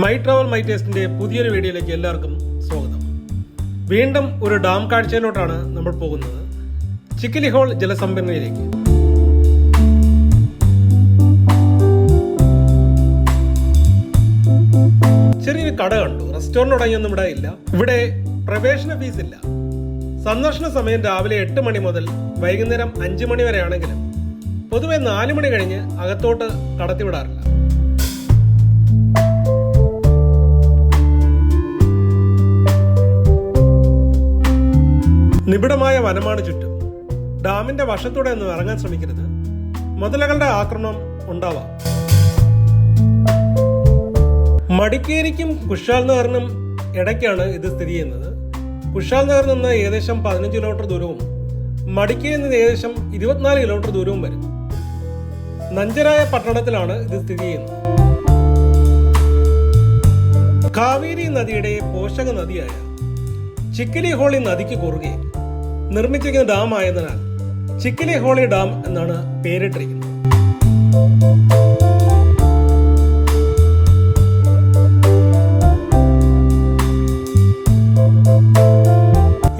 My travel my ടേസ്റ്റിന്റെ പുതിയൊരു വീഡിയോയിലേക്ക് എല്ലാവർക്കും സ്വാഗതം. വീണ്ടും ഒരു ഡാം കാഴ്ചയിലോട്ടാണ് നമ്മൾ പോകുന്നത്. ചിക്കിലി ഹോൾ ജലസംഭരണിയിലേക്ക്. ചെറിയൊരു കട കണ്ടു. റെസ്റ്റോറന്റ് തുടങ്ങിയൊന്നും ഇവിടെ ഇല്ല. ഇവിടെ പ്രവേശന ഫീസ് ഇല്ല. സന്ദർശന സമയം രാവിലെ എട്ട് മണി മുതൽ വൈകുന്നേരം അഞ്ച് മണി വരെയാണെങ്കിലും പൊതുവെ നാല് മണി കഴിഞ്ഞ് അകത്തോട്ട് കടത്തിവിടാറില്ല. നിബിഡമായ വനമാണ് ചുറ്റും. ഡാമിന്റെ വശത്തൂടെ ഒന്നും ഇറങ്ങാൻ ശ്രമിക്കരുത്. മുതലകളുടെ ആക്രമണം ഉണ്ടാവാം. മടിക്കേരിക്കും കുഷാൽ നഗറിനും ഇടയ്ക്കാണ് ഇത് സ്ഥിതി ചെയ്യുന്നത്. കുഷാൽ നഗറിൽ നിന്ന് ഏകദേശം പതിനഞ്ച് കിലോമീറ്റർ ദൂരവും മടിക്കേരിൽ നിന്ന് ഏകദേശം ഇരുപത്തിനാല് കിലോമീറ്റർ ദൂരവും വരും. നഞ്ചരായ പട്ടണത്തിലാണ് ഇത് സ്ഥിതി ചെയ്യുന്നത്. കാവേരി നദിയുടെ പോഷക നദിയായ ചിക്കലി ഹോളി നദിക്ക് കുറുകെ നിർമ്മിച്ചിരിക്കുന്ന ഡാം ആയതിനാൽ ചിക്കിലി ഹോളി ഡാം എന്നാണ് പേരിട്ടിരിക്കുന്നത്.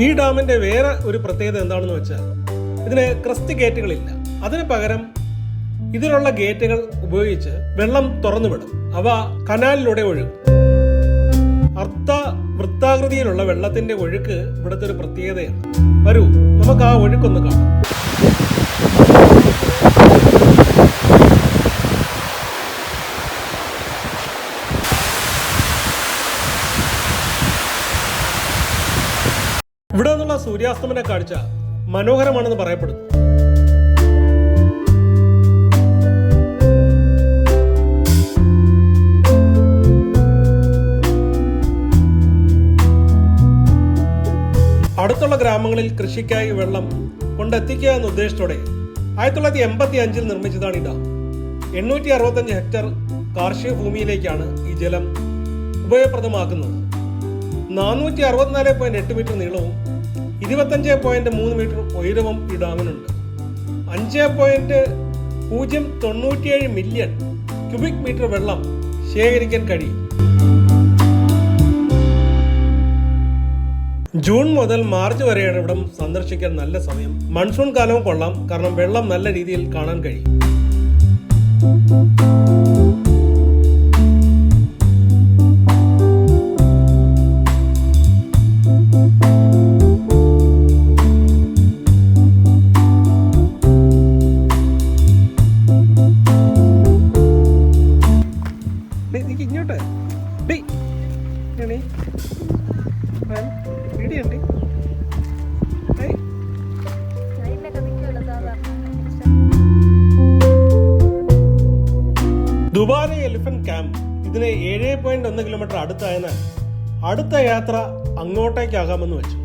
ഈ ഡാമിന്റെ വേറെ ഒരു പ്രത്യേകത എന്താണെന്ന് വെച്ചാൽ ഇതിന് ക്രസ്റ്റ് ഗേറ്റുകളില്ല. അതിന് പകരം ഇതിലുള്ള ഗേറ്റുകൾ ഉപയോഗിച്ച് വെള്ളം തുറന്നുവിടും. അവ കനാലിലൂടെ ഒഴുകും. അർദ്ധ വൃത്താകൃതിയിലുള്ള വെള്ളത്തിന്റെ ഒഴുക്ക് ഇവിടുത്തെ ഒരു പ്രത്യേകതയാണ്. വരൂ നമുക്ക് ആ ഒഴുക്കൊന്ന് കാണാം. ഇവിടെ നിന്നുള്ള സൂര്യാസ്തമന കാഴ്ച മനോഹരമാണെന്ന് പറയപ്പെടുന്നു. അടുത്തുള്ള ഗ്രാമങ്ങളിൽ കൃഷിക്കായി വെള്ളം കൊണ്ടെത്തിക്കുക എന്ന ഉദ്ദേശത്തോടെ ആയിരത്തി തൊള്ളായിരത്തി എൺപത്തി അഞ്ചിൽ നിർമ്മിച്ചതാണ് ഈ ഡാം എണ്ണൂറ്റി അറുപത്തഞ്ച് ഹെക്ടർ കാർഷിക ഭൂമിയിലേക്കാണ് ഈ ജലം ഉപയോഗപ്രദമാക്കുന്നത്. നാനൂറ്റി അറുപത്തിനാല് പോയിന്റ് എട്ട് മീറ്റർ നീളവും ഇരുപത്തഞ്ച് പോയിന്റ് മൂന്ന് മീറ്റർ ഉയരവും ഈ ഡാമിനുണ്ട്. അഞ്ച് പോയിന്റ് പൂജ്യം തൊണ്ണൂറ്റിയേഴ് മില്യൺ ക്യൂബിക് മീറ്റർ വെള്ളം ശേഖരിക്കാൻ കഴിയും. ജൂൺ മുതൽ മാർച്ച് വരെയാണ് ഇവിടെ സന്ദർശിക്കാൻ നല്ല സമയം. മൺസൂൺ കാലവും കൊള്ളാം. കാരണം വെള്ളം നല്ല രീതിയിൽ കാണാൻ കഴിയും. ഇങ്ങോട്ട്. ഡേയ് സാധാരണ ദുബാരെ എലിഫന്റ് ക്യാമ്പ് ഇതിന് ഏഴ് പോയിന്റ് ഒന്ന് കിലോമീറ്റർ അടുത്തായതിനാൽ അടുത്ത യാത്ര അങ്ങോട്ടേക്കാകാമെന്ന് വെച്ചു.